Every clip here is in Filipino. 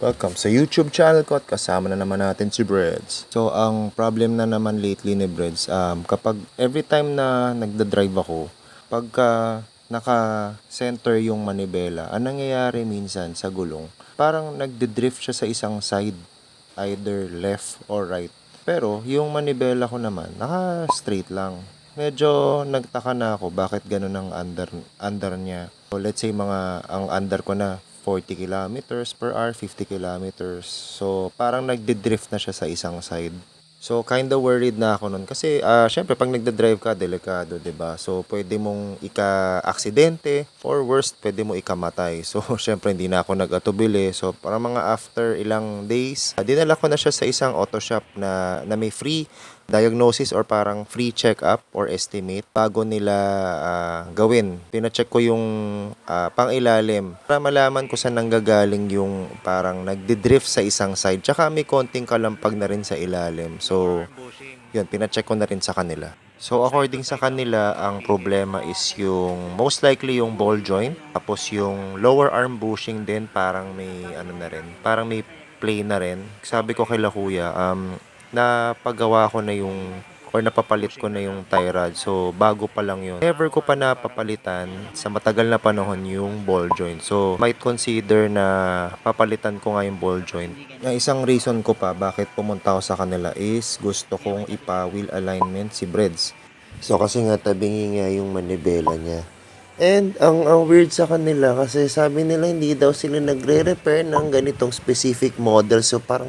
Welcome sa YouTube channel ko at kasama na naman natin si Breads. So, ang problem na naman lately ni Breads, um, kapag every time na nagda-drive ako, pagka naka-center yung manibela, ang nangyayari minsan sa gulong, parang nagde-drift siya sa isang side, either left or right. Pero, yung manibela ko naman, naka-straight lang. Medyo nagtaka na ako bakit ganun ang under, under niya. So, let's say mga, ang under ko na 40 kilometers per hour, 50 kilometers. So, parang nagde-drift na siya sa isang side. So, kinda worried na ako nun. Kasi, ah syempre, pag nagda-drive ka, delikado, ba So, pwede mong ika-aksidente or worst, pwede mo ikamatay. So, syempre, hindi na ako nag-atubili. So, parang mga after ilang days, ah, dinala ko na siya sa isang auto shop na, na may free diagnosis or parang free check-up or estimate bago nila ah, gawin. Pina-check ko yung ah, pang-ilalim para malaman ko saan nanggagaling yung parang nagdi-drift sa isang side. Tsaka may konting kalampag na rin sa ilalim. So, yun, pina-check ko na rin sa kanila. So, according sa kanila, ang problema is yung most likely yung ball joint. Tapos yung lower arm bushing din, parang may ano na rin. Parang may play na rin. Sabi ko kay La Kuya, um, napagawa ko na yung or napapalit ko na yung tie rod. So, bago pa lang yun. Never ko pa napapalitan sa matagal na panahon yung ball joint. So, might consider na papalitan ko nga yung ball joint. Yung isang reason ko pa bakit pumunta ako sa kanila is gusto kong ipa-wheel alignment si Breads. So, kasi nga tabingi nga yung manibela niya. And ang, ang weird sa kanila kasi sabi nila hindi daw sila nagre-repair ng ganitong specific model. So parang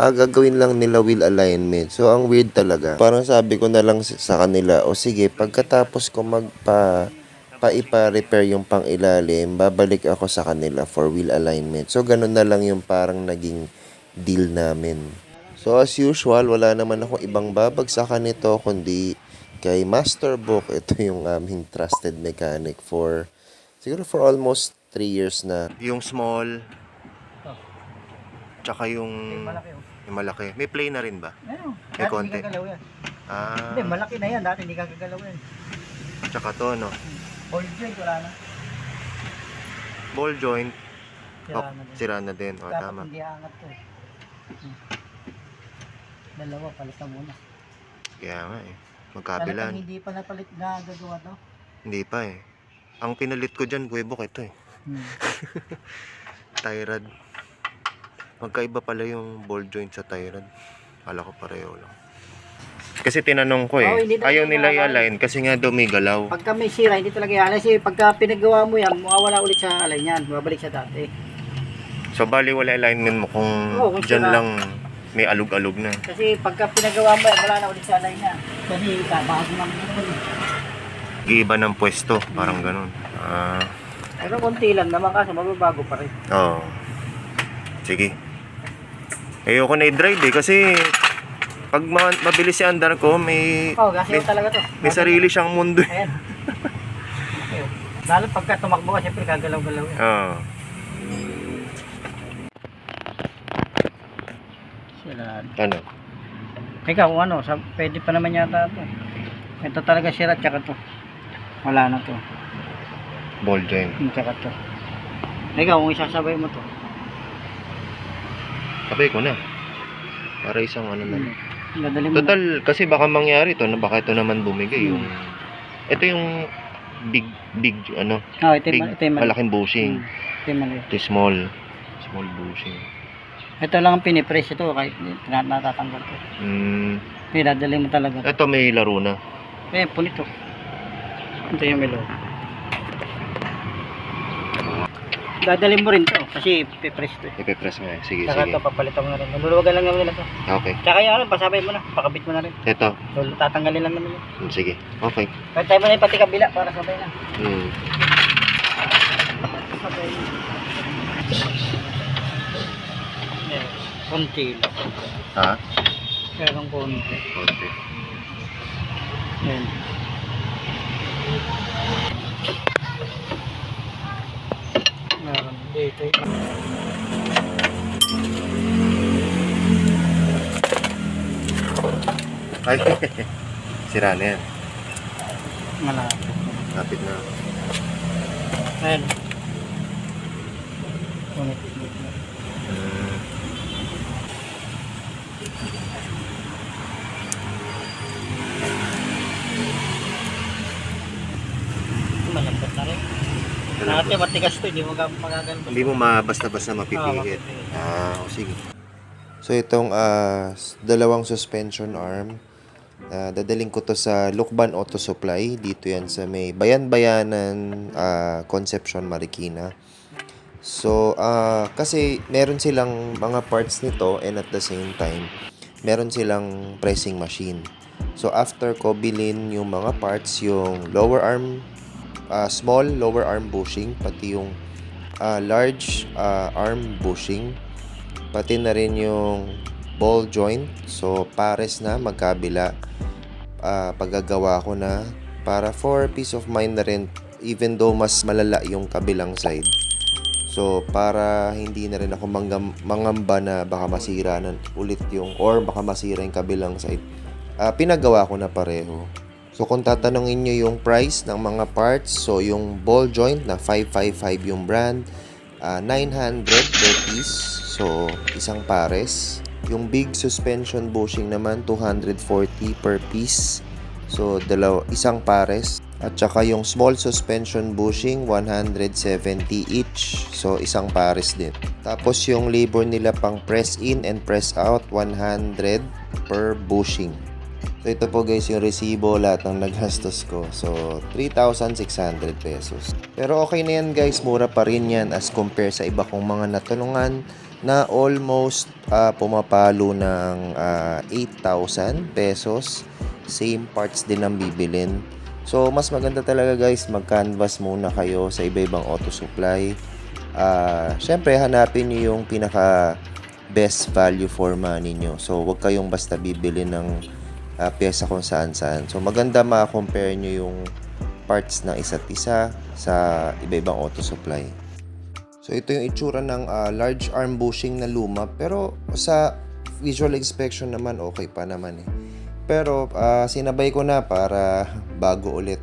ah, gagawin lang nila wheel alignment. So ang weird talaga. Parang sabi ko na lang sa kanila, o sige, pagkatapos ko magpa pa ipa-repair yung pang ilalim, babalik ako sa kanila for wheel alignment. So ganun na lang yung parang naging deal namin. So as usual, wala naman ako ibang babagsakan nito kundi kay Master Book. Ito yung aming trusted mechanic for siguro for almost 3 years na. Yung small, tsaka yung, Malaki oh. Yung malaki. May play na rin ba? Ano? May Dati konti. hindi kagalaw yan. Ah, Hindi, malaki na yan. Dati hindi kagalaw yan. tsaka to, no? Ball joint, wala na. Ball joint, Sira oh, na din. sira na din. O, Dapat tama. hindi angat to. eh. Hmm. Dalawa, palitan muna. Kaya nga eh. Talagang Magkabilan. hindi pa napalit na gagawa to. Hindi pa eh. Ang pinalit ko dyan, buwebok ito eh. Hmm. Tie rod. Magkaiba pala yung ball joint sa tie rod. Kala ko pareho lang. Kasi tinanong ko eh. Oh, hindi daw ayaw nila nila i-align kasi nga daw may galaw. Pagka may sira, hindi talaga yan. Kasi pagka pinagawa mo yan, mawawala ulit sa alay niyan. Babalik sa dati. So bali wala alignment mo kung Oo, kung dyan sira. lang may alug-alug na. Kasi pagka pinagawa mo yan, wala na ulit sa alay niya. Kasi kabago ng ano. Giiba ng pwesto, parang ganun. Ah, Pero konti lang naman kaso magbabago pa rin. oo. Sige. Ayoko na i-drive eh kasi pag ma- mabilis si andar ko, may Oh, kasi may, talaga to. may sarili siyang mundo. eh. Ayan. Lalo pagka tumakbo ka, syempre gagalaw-galaw yan. Oo. Sila. Ano? Ikaw kung ano, sa, pwede pa naman yata ito. Ito talaga sira, tsaka to. Wala na to. Ball joint. Yung tsaka to. Ikaw kung isasabay mo to. Sabay ko na. Para isang ano na. Dadali mo na. Total, kasi baka mangyari to, na baka ito naman bumigay. Yung, ito yung big, big, ano, Oh, ito big, ito malaking bushing. Hmm, Ito yung. Ito small, small bushing. Ito lang ang pinipress ito kahit na- natatanggal to. Mm, Hindi, dadali mo talaga. ito may laro na. Eh, punit to. Ito yung melo. Dadali mo rin to kasi pipress to. eh. Ipe-press nga. eh. Sige, Tsaka sige. ito, papalitan mo na rin. Naluluwagan lang naman nila to. Okay. Tsaka yung ano, pasabay mo na. Pakabit mo na rin. Ito. So, tatanggalin lang naman yun. Mm, Sige. Okay. Kahit tayo mo na yung pati kabila para sabay na. Mm. Sabay. Yan. Konti lang. Ha? Pero konti. Okay. Yan. Meron dito. Ay, sira na yan. Malapit. Kapit na. Ayan. Kunit. Dati matigas to, hindi mo magaganto. Hindi mo basta-basta mapipihit. Ah, o sige. So itong ah, s- dalawang suspension arm, ah, dadaling ko to sa Lukban Auto Supply. Dito yan sa may Bayan-Bayanan ah, Concepcion, Marikina. So, ah, kasi meron silang mga parts nito and at the same time, meron silang pressing machine. So, after ko bilhin yung mga parts, yung lower arm, ah, small lower arm bushing, pati yung ah, large ah, arm bushing, pati na rin yung ball joint. So, pares na magkabila. Ah, paggagawa ko na para for peace of mind na rin even though mas malala yung kabilang side. So, para hindi na rin ako manggam, mangamba na baka masira na ulit yung or baka masira yung kabilang side. Ah, pinagawa ko na pareho. So, kung tatanungin nyo yung price ng mga parts, so yung ball joint na 555 yung brand, ah, 900 per. So, isang pares. Yung big suspension bushing naman, 240 per piece. So, dalaw isang pares. At saka yung small suspension bushing, 170 each. So, isang pares din. Tapos yung labor nila pang press in and press out, 100 per bushing. So, ito po guys yung resibo, lahat ng nagastos ko. So, 3,600 pesos. Pero okay na yan guys, mura pa rin yan as compare sa iba kong mga natulungan na almost ah, pumapalo ng ah, 8,000 pesos. Same parts din ang bibilin. So, mas maganda talaga guys, mag-canvas muna kayo sa iba-ibang auto supply. Ah, Siyempre, hanapin nyo yung pinaka best value for money nyo. So, wag kayong basta bibili ng ah, pyesa kung saan-saan. So, maganda ma-compare nyo yung parts ng isa't isa sa iba-ibang auto supply. So, ito yung itsura ng ah, large arm bushing na luma. Pero, sa visual inspection naman, okay pa naman eh. Pero, ah, sinabay ko na para bago ulit.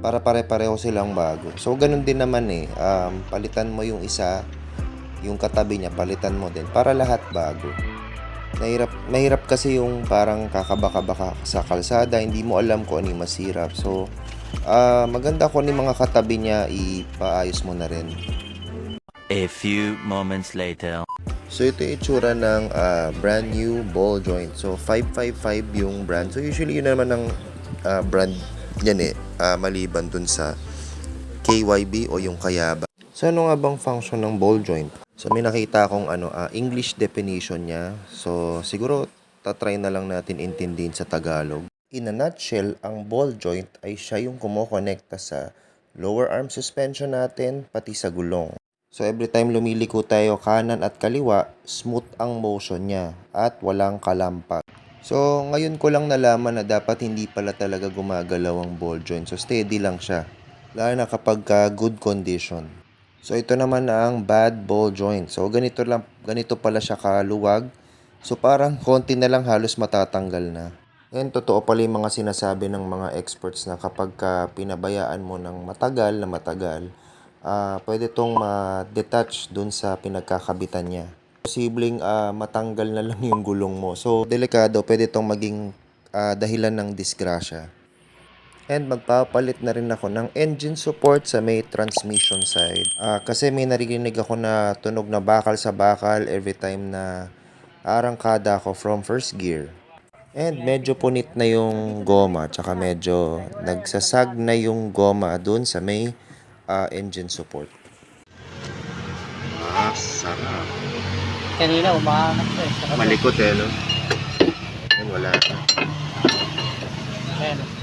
Para pare-pareho silang bago. So, ganun din naman eh. Um, palitan mo yung isa, yung katabi niya, palitan mo din. Para lahat bago. Nahirap, mahirap kasi yung parang kakabaka-baka sa kalsada, hindi mo alam kung ano yung masira. So, ah, maganda kung ano yung mga katabi niya, ipaayos mo na rin. A few moments later. So, ito yung itsura ng ah, brand new ball joint. So, 555 yung brand. So, usually yun naman ang ah, brand yan eh. ah, maliban dun sa KYB o yung Kayaba. So, ano nga bang function ng ball joint? So, may nakita akong ano, ah, English definition niya. So, siguro tatry na lang natin intindihin sa Tagalog. In a nutshell, ang ball joint ay siya yung kumokonekta sa lower arm suspension natin pati sa gulong. So every time lumiliko tayo kanan at kaliwa, smooth ang motion niya at walang kalampak. So ngayon ko lang nalaman na dapat hindi pala talaga gumagalaw ang ball joint. So steady lang siya. Lalo na kapag ka good condition. So ito naman na ang bad ball joint. So ganito lang ganito pala siya kaluwag. So parang konti na lang halos matatanggal na. And totoo pala yung mga sinasabi ng mga experts na kapag ka pinabayaan mo ng matagal na matagal, ah pwede tong ma-detach dun sa pinagkakabitan niya. Posibleng ah, matanggal na lang yung gulong mo. So, delikado, pwede tong maging ah, dahilan ng disgrasya. And magpapalit na rin ako ng engine support sa may transmission side. Ah, kasi may narinig ako na tunog na bakal sa bakal every time na arangkada ako from first gear. And medyo punit na yung goma, tsaka medyo nagsasag na yung goma dun sa may ah, engine support. Ah, sarap. Kanina, umahanap ko eh. Malikot eh, no? Yan, wala na. Ayan.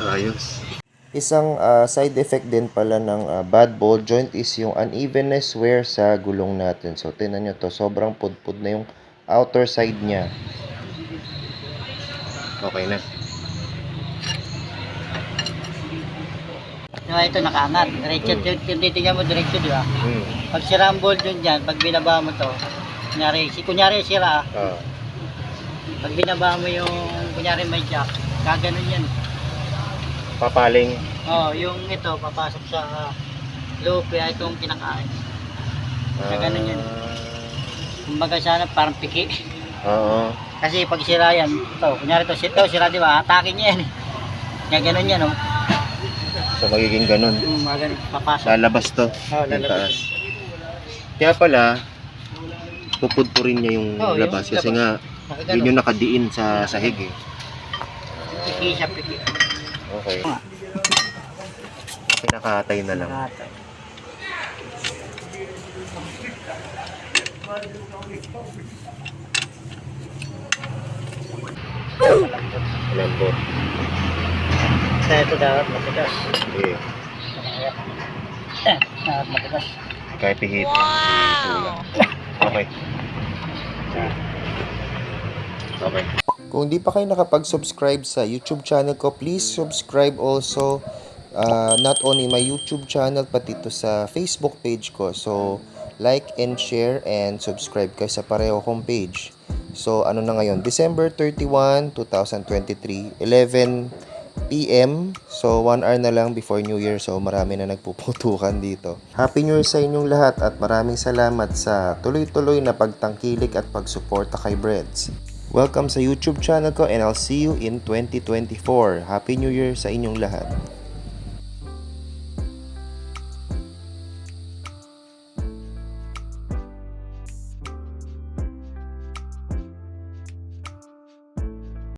Ayos. Isang ah, side effect din pala ng ah, bad ball joint is yung unevenness wear sa gulong natin. So, tinan nyo to, sobrang pudpud na yung outer side niya. Okay na. Diba ito nakaangat. Diretso, Mm. mm. titignan mo diretso, di ba? Hmm. Pag sira ang ball dun dyan, pag binaba mo to, kunyari, si kunyari sira. Ah. pag binaba mo yung, kunyari may jack, kaganon yan. Papaling. Oh, yung ito, papasok sa loob, kaya itong kinakain. Na ganun yan. Kumbaga sana parang piki. Oo. Kasi pag sira yan, ito, kunyari ito, ito sira di ba, atake niya yan. eh. Kaya ganun yan, oh. So magiging ganun. Hmm, mga ganun, papasok. Lalabas to. Oh, yung lalabas. taas. Kaya pala, pupudpurin niya yung Oo, yung labas kasi labas. nga Mga yun yung nakadiin sa sahig eh. Piki siya, piki. Okay. Pinakatay na lang. Nakatay. Lambot. Kaya ito dapat matigas. Okay. Eh, dapat matigas. Kahit pihit. Wow! Okay. Okay. Kung di pa kayo nakapag-subscribe sa YouTube channel ko, please subscribe also uh, not only my YouTube channel pati to sa Facebook page ko. So, like and share and subscribe kayo sa pareho kong page. So, ano na ngayon? December 31, 2023, 11 p.m. So, 1 hour na lang before New Year. So, marami na nagpuputukan dito. Happy New Year sa inyong lahat at maraming salamat sa tuloy-tuloy na pagtangkilik at pagsuporta kay Breads. Welcome sa YouTube channel ko and I'll see you in 2024. Happy New Year sa inyong lahat.